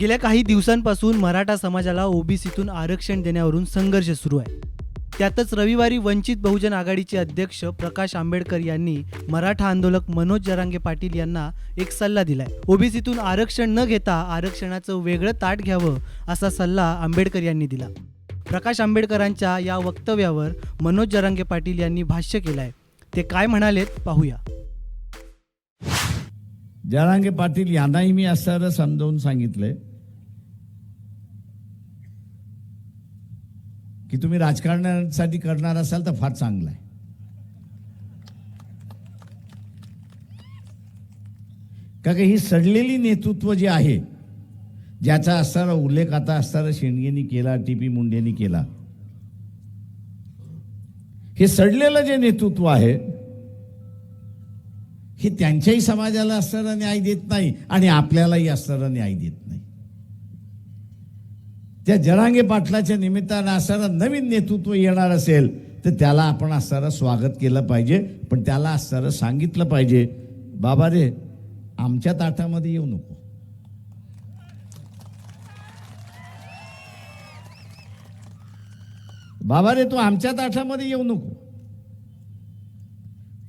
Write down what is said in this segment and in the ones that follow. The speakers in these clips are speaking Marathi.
गेल्या काही दिवसांपासून मराठा समाजाला ओबीसीतून आरक्षण देण्यावरून संघर्ष सुरू आहे. त्यातच रविवारी वंचित बहुजन आघाडीचे अध्यक्ष प्रकाश आंबेडकर यांनी मराठा आंदोलक मनोज जरांगे पाटील यांना एक सल्ला दिलाय. ओबीसीतून आरक्षण न घेता आरक्षणाचं वेगळं ताट घ्यावं असा सल्ला आंबेडकर यांनी दिला. प्रकाश आंबेडकरांच्या या वक्तव्यावर मनोज जरांगे पाटील यांनी भाष्य केलंय. ते काय म्हणालेत पाहूया. जरांगे पाटील यांनाही मी असं समजावून सांगितलंय की तुम्ही राजकारणासाठी करणार असाल तर फार चांगलं आहे. का ही सडलेली नेतृत्व जे आहे ज्याचा असणारा उल्लेख आता असणारा शेंडगेनी केला टी पी मुंडेनी केला हे सडलेलं जे नेतृत्व आहे हे त्यांच्याही समाजाला असणारा न्याय देत नाही आणि आपल्यालाही असणारा न्याय देत नाही. त्या जरांगे पाटलाच्या निमित्तानं असणारा नवीन नेतृत्व येणार असेल तर त्याला आपण असणारं स्वागत केलं पाहिजे पण त्याला असणारं सांगितलं पाहिजे. बाबा रे आमच्या ताटामध्ये येऊ नको. बाबा रे तू आमच्या ताटामध्ये येऊ नको.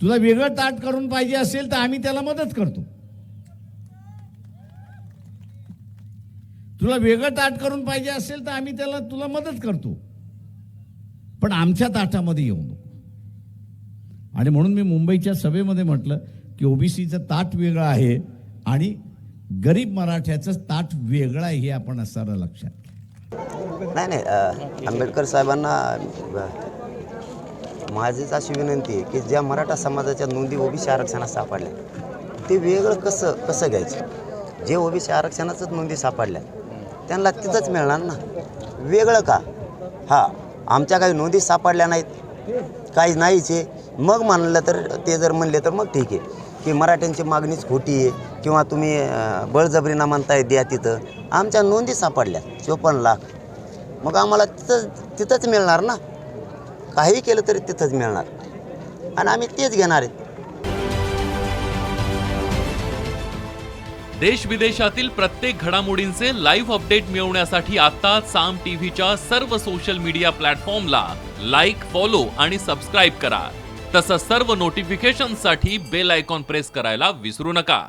तुला वेगळं ताट करून पाहिजे असेल तर आम्ही त्याला मदत करतो. तुला वेगळं ताट करून पाहिजे असेल तर आम्ही त्याला तुला मदत करतो. पण आमच्या ताटामध्ये येऊ नको. आणि म्हणून मी मुंबईच्या सभेमध्ये म्हटलं की ओबीसीचं ताट वेगळं आहे आणि गरीब मराठ्याचं ताट वेगळं आहे हे आपण असणारं लक्षात. नाही नाही आंबेडकर साहेबांना माझीच अशी विनंती आहे की ज्या मराठा समाजाच्या नोंदी ओबीसी आरक्षणात सापडल्या ते वेगळं कसं कसं घ्यायचं? जे ओबीसी आरक्षणाचंच नोंदी सापडल्या त्यांना तिथंच मिळणार ना? वेगळं का? हा आमच्या काही नोंदी सापडल्या नाहीत काही नाहीच आहे. मग म्हणलं तर ते जर म्हणले तर मग ठीक आहे. की मराठ्यांची मागणीच खोटी आहे किंवा तुम्ही बळजबरीना म्हणताय द्या तिथं. आमच्या नोंदी सापडल्या चोपन्न लाख. मग आम्हाला तिथं तिथंच मिळणार ना? काही केलं तरी तिथंच मिळणार आणि आम्ही तेच घेणार आहेत. देश विदेशातील प्रत्येक घडामोडींचे लाईव्ह अपडेट मिळवण्यासाठी आता साम टीव्हीच्या सर्व सोशल मीडिया प्लॅटफॉर्मला लाईक फॉलो आणि सबस्क्राईब करा. तसंच सर्व नोटिफिकेशनसाठी बेल आयकॉन प्रेस करायला विसरू नका.